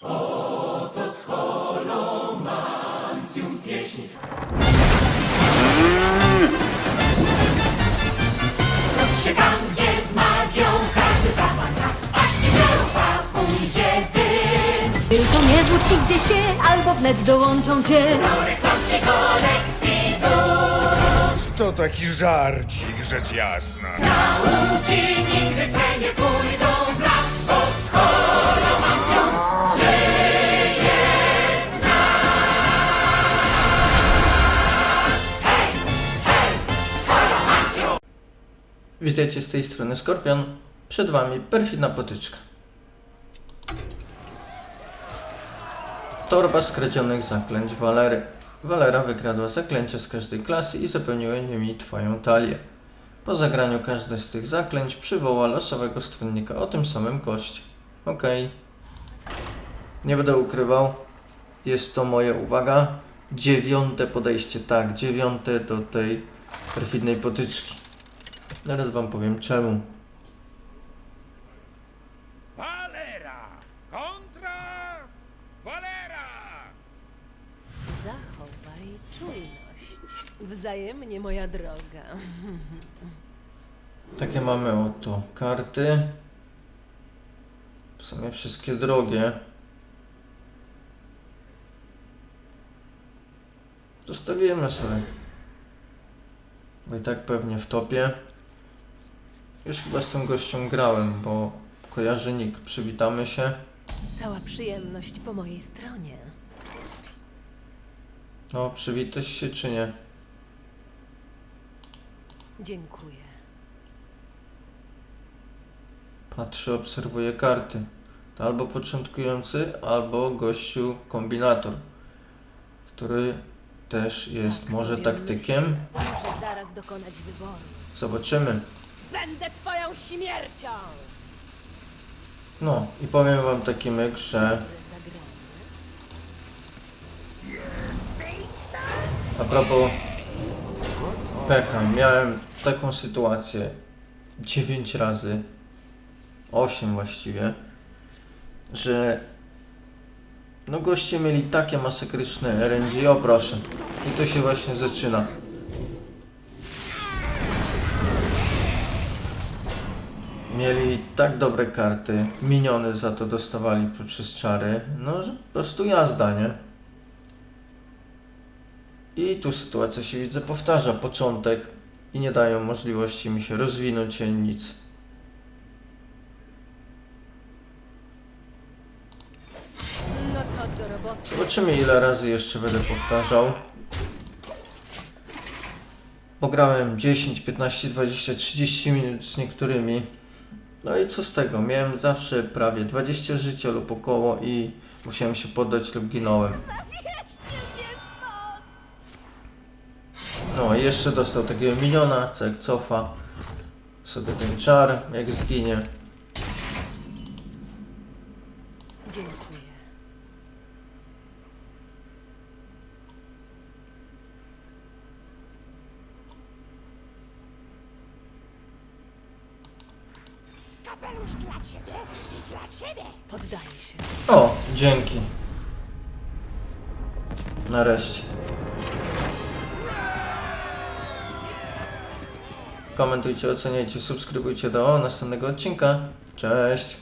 Wróć się tam, gdzie z magią każdy zapan lat, aż ci żarówa pójdzie dym. Tylko nie wróć nigdzie się, albo wnet dołączą cię. Do rektorskiej kolekcji dusz. To taki żarcik, rzecz jasna. Nauki nigdy twe nie pójdą Witajcie z tej strony Skorpion. Przed wami perfidna potyczka. Torba skradzionych zaklęć Walery. Walera wykradła zaklęcia z każdej klasy i zapełniła nimi twoją talię. Po zagraniu każde z tych zaklęć przywoła losowego stronnika o tym samym koście. Okej. Nie będę ukrywał. Jest to moja uwaga. Dziewiąte podejście, tak, dziewiąte do tej perfidnej potyczki. Zaraz wam powiem czemu. Valera kontra Valera! Zachowaj czujność. Wzajemnie, moja droga. Takie mamy oto karty. W sumie wszystkie drogie. Zostawimy sobie. Bo i tak pewnie w topie. Już chyba z tym gościem grałem, bo kojarzy nick. Przywitamy się. Cała przyjemność po mojej stronie. No, przywitasz się czy nie? Dziękuję. Patrzy, obserwuje karty. To albo początkujący, albo gościu kombinator, który też jest Tak może sobie taktykiem. myślę. Muszę zaraz dokonać wyboru. Zobaczymy. Będę twoją śmiercią! No i powiem wam taki myk, że a propos pecha, miałem taką sytuację 9 razy, 8 właściwie, że no goście mieli takie masakryczne RNG, o proszę. I to się właśnie zaczyna. Mieli tak dobre karty, miniony za to dostawali poprzez czary, no że po prostu jazda, nie? I tu sytuacja się widzę powtarza, początek i nie dają możliwości mi się rozwinąć ani nic. No. Zobaczymy ile razy jeszcze będę powtarzał. Pograłem 10, 15, 20, 30 minut z niektórymi. No i co z tego? Miałem zawsze prawie 20 życia lub około i musiałem się poddać lub ginąłem. No i jeszcze dostał takiego miniona, co jak cofa sobie ten czar, jak zginie. Dziękuję. Kapelusz dla ciebie i dla ciebie. Poddaję się. O, dzięki. Nareszcie. Komentujcie, oceniajcie, subskrybujcie do następnego odcinka. Cześć.